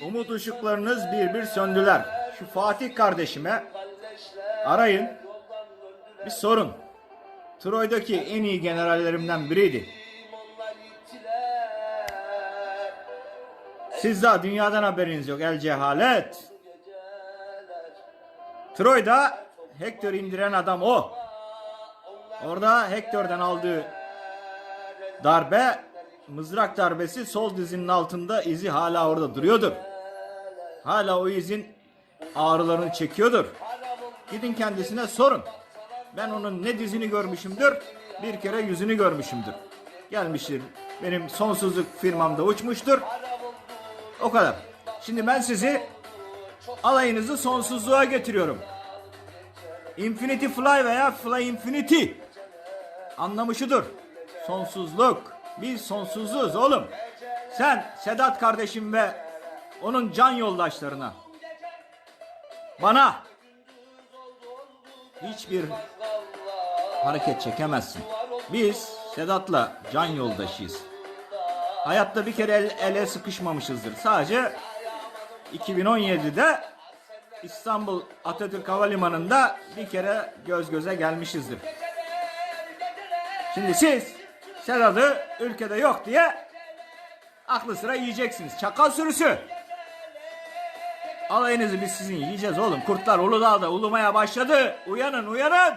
Umut ışıklarınız bir bir söndüler. Şu Fatih kardeşime arayın. Bir sorun. Troy'daki en iyi generallerimden biriydi. Siz daha dünyadan haberiniz yok el cehalet. Troy'da Hector indiren adam o. Orada Hector'dan aldığı darbe mızrak darbesi sol dizinin altında izi hala orada duruyordur. Hala o izin ağrılarını çekiyordur. Gidin kendisine sorun. Ben onun ne dizini görmüşümdür, bir kere yüzünü görmüşümdür. Gelmiştir. Benim sonsuzluk firmamda uçmuştur. O kadar. Şimdi ben sizi alayınızı sonsuzluğa getiriyorum. Infinity Fly veya Fly Infinity anlamı şudur. Sonsuzluk. Biz sonsuzluğuz oğlum. Sen Sedat kardeşim ve onun can yoldaşlarına bana hiçbir hareket çekemezsin. Biz Sedat'la can yoldaşıyız. Hayatta bir kere el, ele sıkışmamışızdır. Sadece 2017'de İstanbul Atatürk Havalimanı'nda bir kere göz göze gelmişizdir. Şimdi siz Sedat'ı ülkede yok diye aklı sıra yiyeceksiniz. Çakal sürüsü. Alayınızı biz sizin yiyeceğiz oğlum. Kurtlar Uludağ'da ulumaya başladı. Uyanın uyanın.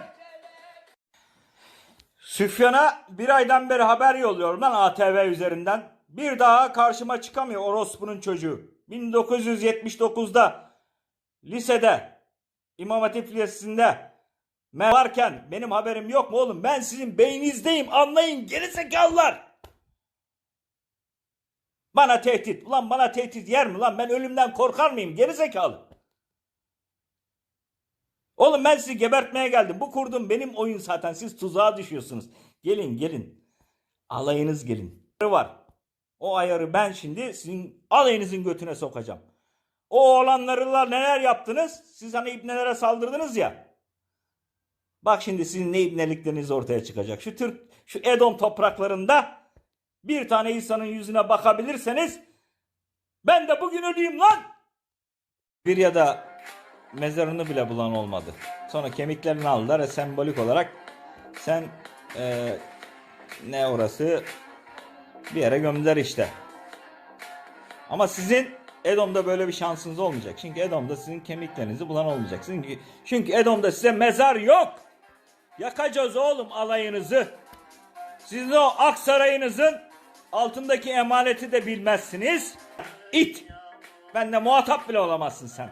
Süfyan'a bir aydan beri haber yolluyorum lan ATV üzerinden. Bir daha karşıma çıkamıyor orospunun çocuğu. 1979'da lisede İmam Hatip Lisesi'nde ben varken benim haberim yok mu oğlum? Ben sizin beyninizdeyim anlayın gerizekalılar. Bana tehdit. Ulan bana tehdit yer mi lan? Ben ölümden korkar mıyım? Gerizekalı. Oğlum ben sizi gebertmeye geldim. Bu kurdum benim oyun zaten. Siz tuzağa düşüyorsunuz. Gelin gelin. Alayınız gelin. Var. O ayarı ben şimdi sizin alayınızın götüne sokacağım. O olanlarla neler yaptınız? Siz hani ibnelere saldırdınız ya. Bak şimdi sizin ne ibnelikleriniz ortaya çıkacak. Şu Türk, şu Edom topraklarında bir tane insanın yüzüne bakabilirseniz ben de bugün öleyim lan. Bir ya da mezarını bile bulan olmadı. Sonra kemiklerini aldılar ve sembolik olarak sen eee, ne orası bir yere gömdüler işte. Ama sizin Edom'da böyle bir şansınız olmayacak. Çünkü Edom'da sizin kemiklerinizi bulan olmayacak. Çünkü, çünkü Edom'da size mezar yok. Yakacağız oğlum alayınızı. Sizin o Aksaray'ınızın altındaki emaneti de bilmezsiniz. İt. Bende muhatap bile olamazsın sen.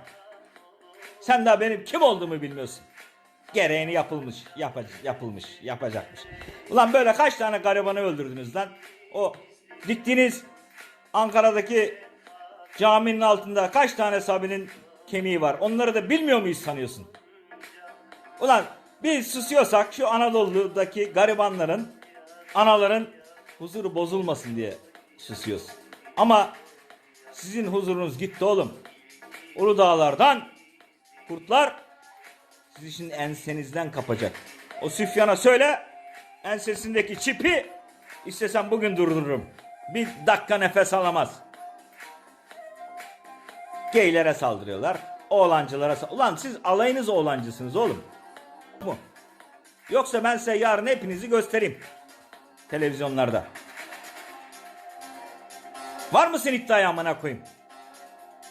Sen daha benim kim olduğumu bilmiyorsun. Gereğini yapılmış, yapacak, yapılmış, yapacakmış. Ulan böyle kaç tane garibanı öldürdünüz lan? O diktiğiniz Ankara'daki caminin altında kaç tane Sabi'nin kemiği var? Onları da bilmiyor muyuz sanıyorsun? Ulan biz susuyorsak şu Anadolu'daki garibanların, anaların huzuru bozulmasın diye susuyoruz. Ama sizin huzurunuz gitti oğlum. Uludağlardan kurtlar sizi şimdi ensenizden kapacak. O Süfyan'a söyle ensesindeki çipi istesem bugün durdururum. Bir dakika nefes alamaz. Geylere saldırıyorlar. Oğlancılara sa- Ulan siz alayınız oğlancısınız oğlum. Bu. Yoksa ben size yarın hepinizi göstereyim. Televizyonlarda. Var mısın iddiaya amına koyayım?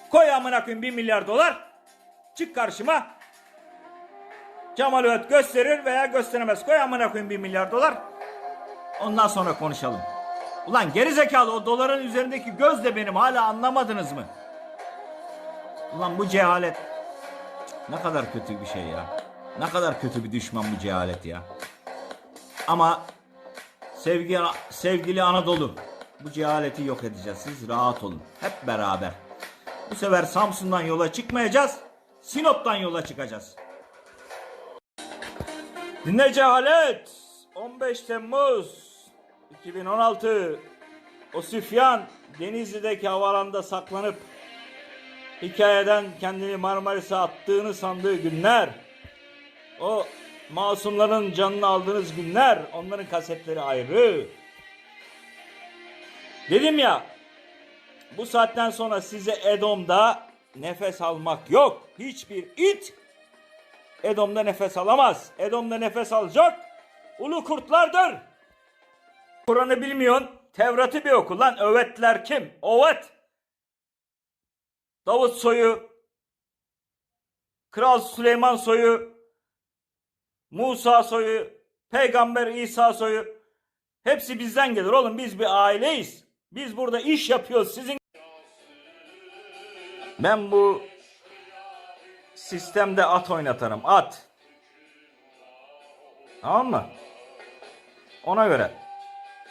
Koy amına koyayım 1 milyar dolar. Çık karşıma. Cemal Öğüt gösterir veya gösteremez. Koy amına koyayım 1 milyar dolar. Ondan sonra konuşalım. Ulan geri zekalı o doların üzerindeki göz de benim hala anlamadınız mı? Ulan bu cehalet ne kadar kötü bir şey ya. Ne kadar kötü bir düşman bu cehalet ya. Ama sevgi, sevgili Anadolu bu cehaleti yok edeceğiz. Siz rahat olun. Hep beraber. Bu sefer Samsun'dan yola çıkmayacağız. Sinop'tan yola çıkacağız. Dinle cehalet. 15 Temmuz 2016 o Süfyan Denizli'deki havalanda saklanıp hikayeden kendini Marmaris'e attığını sandığı günler o masumların canını aldığınız günler onların kasetleri ayrı. Dedim ya Bu saatten sonra size Edom'da nefes almak yok. Hiçbir it Edom'da nefes alamaz. Edom'da nefes alacak ulu kurtlardır. Kur'an'ı bilmiyorsun. Tevrat'ı bir oku lan. Övetler kim? Övet. Davut soyu, Kral Süleyman soyu, Musa soyu, Peygamber İsa soyu. Hepsi bizden gelir oğlum. Biz bir aileyiz. Biz burada iş yapıyoruz. Sizin ben bu sistemde at oynatırım. At. Tamam mı? Ona göre.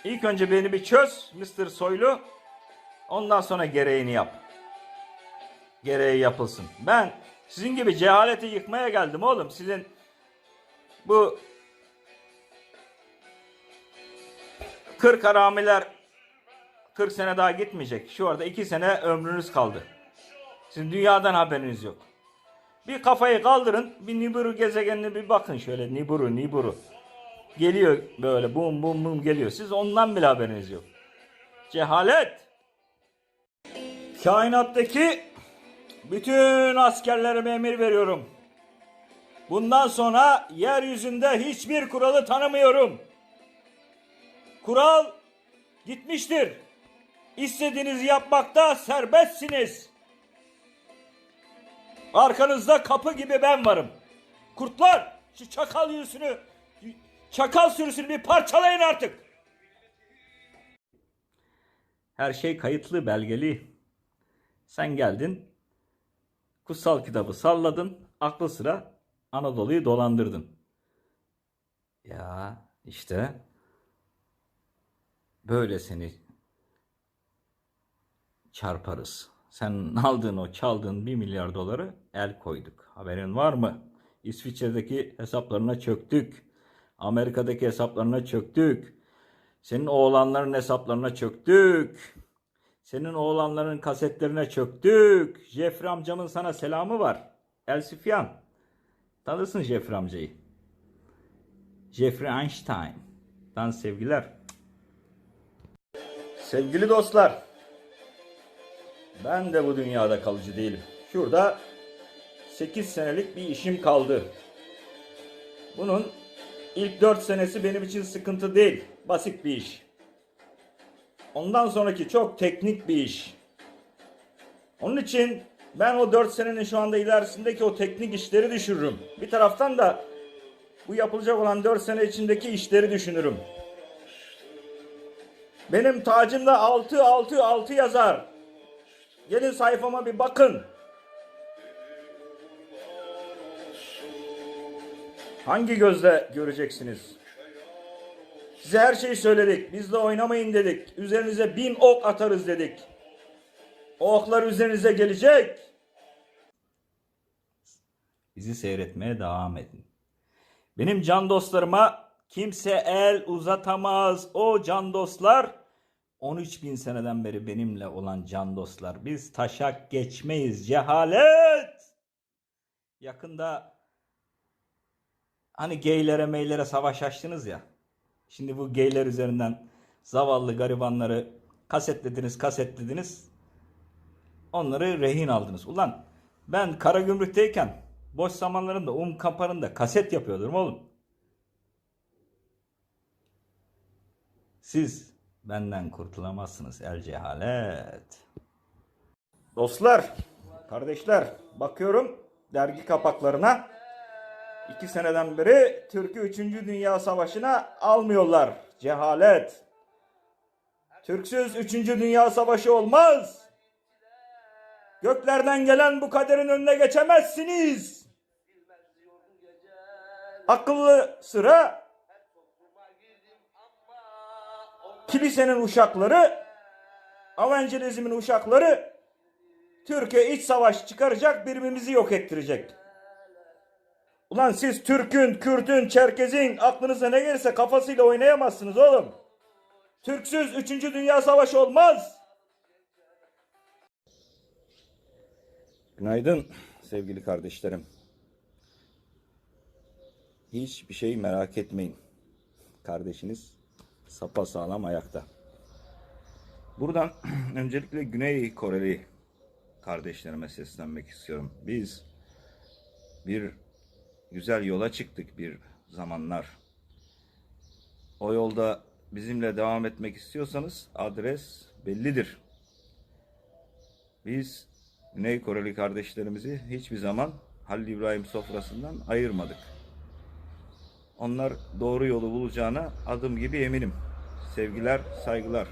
İlk önce beni bir çöz Mr. Soylu. Ondan sonra gereğini yap. Gereği yapılsın. Ben sizin gibi cehaleti yıkmaya geldim oğlum. Sizin bu 40 haramiler 40 sene daha gitmeyecek. Şu arada 2 sene ömrünüz kaldı. Sizin dünyadan haberiniz yok. Bir kafayı kaldırın, bir Nibiru gezegenine bir bakın şöyle Nibiru, Nibiru. Geliyor böyle bum bum bum geliyor. Siz ondan bile haberiniz yok. Cehalet. Kainattaki bütün askerlerime emir veriyorum. Bundan sonra yeryüzünde hiçbir kuralı tanımıyorum. Kural gitmiştir. İstediğinizi yapmakta serbestsiniz. Arkanızda kapı gibi ben varım. Kurtlar şu çakal yürüsünü, çakal sürüsünü bir parçalayın artık. Her şey kayıtlı, belgeli. Sen geldin, kutsal kitabı salladın, aklı sıra Anadolu'yu dolandırdın. Ya işte böyle seni çarparız. Sen aldığın o çaldığın 1 milyar doları el koyduk. Haberin var mı? İsviçre'deki hesaplarına çöktük. Amerika'daki hesaplarına çöktük. Senin oğlanların hesaplarına çöktük. Senin oğlanların kasetlerine çöktük. Jeffrey amcamın sana selamı var. El Sufyan. Tanırsın Jeffrey amcayı. Jeffrey Einstein'dan sevgiler. Sevgili dostlar. Ben de bu dünyada kalıcı değilim. Şurada 8 senelik bir işim kaldı. Bunun ilk 4 senesi benim için sıkıntı değil. Basit bir iş. Ondan sonraki çok teknik bir iş. Onun için ben o 4 senenin şu anda ilerisindeki o teknik işleri düşürürüm. Bir taraftan da bu yapılacak olan 4 sene içindeki işleri düşünürüm. Benim tacımda 6 6 6 yazar. Gelin sayfama bir bakın. Hangi gözle göreceksiniz? Size her şeyi söyledik. Bizle oynamayın dedik. Üzerinize bin ok atarız dedik. O oklar üzerinize gelecek. Bizi seyretmeye devam edin. Benim can dostlarıma kimse el uzatamaz. O can dostlar 13 bin seneden beri benimle olan can dostlar. Biz taşak geçmeyiz. Cehalet. Yakında hani geylere meylere savaş açtınız ya. Şimdi bu geyler üzerinden zavallı garibanları kasetlediniz kasetlediniz. Onları rehin aldınız. Ulan ben kara gümrükteyken boş zamanlarında um kaparında kaset yapıyordum oğlum. Siz benden kurtulamazsınız el cehalet. Dostlar, kardeşler bakıyorum dergi kapaklarına. İki seneden beri Türk'ü 3. Dünya Savaşı'na almıyorlar. Cehalet. Türksüz 3. Dünya Savaşı olmaz. Göklerden gelen bu kaderin önüne geçemezsiniz. Akıllı sıra kilisenin uşakları, evangelizmin uşakları Türkiye iç savaş çıkaracak, birbirimizi yok ettirecek. Ulan siz Türk'ün, Kürt'ün, Çerkez'in aklınıza ne gelirse kafasıyla oynayamazsınız oğlum. Türksüz 3. Dünya Savaşı olmaz. Günaydın sevgili kardeşlerim. Hiçbir şey merak etmeyin. Kardeşiniz sapa sağlam ayakta. Buradan öncelikle Güney Koreli kardeşlerime seslenmek istiyorum. Biz bir güzel yola çıktık bir zamanlar. O yolda bizimle devam etmek istiyorsanız adres bellidir. Biz Güney Koreli kardeşlerimizi hiçbir zaman Halil İbrahim sofrasından ayırmadık. Onlar doğru yolu bulacağına adım gibi eminim. Sevgiler, saygılar.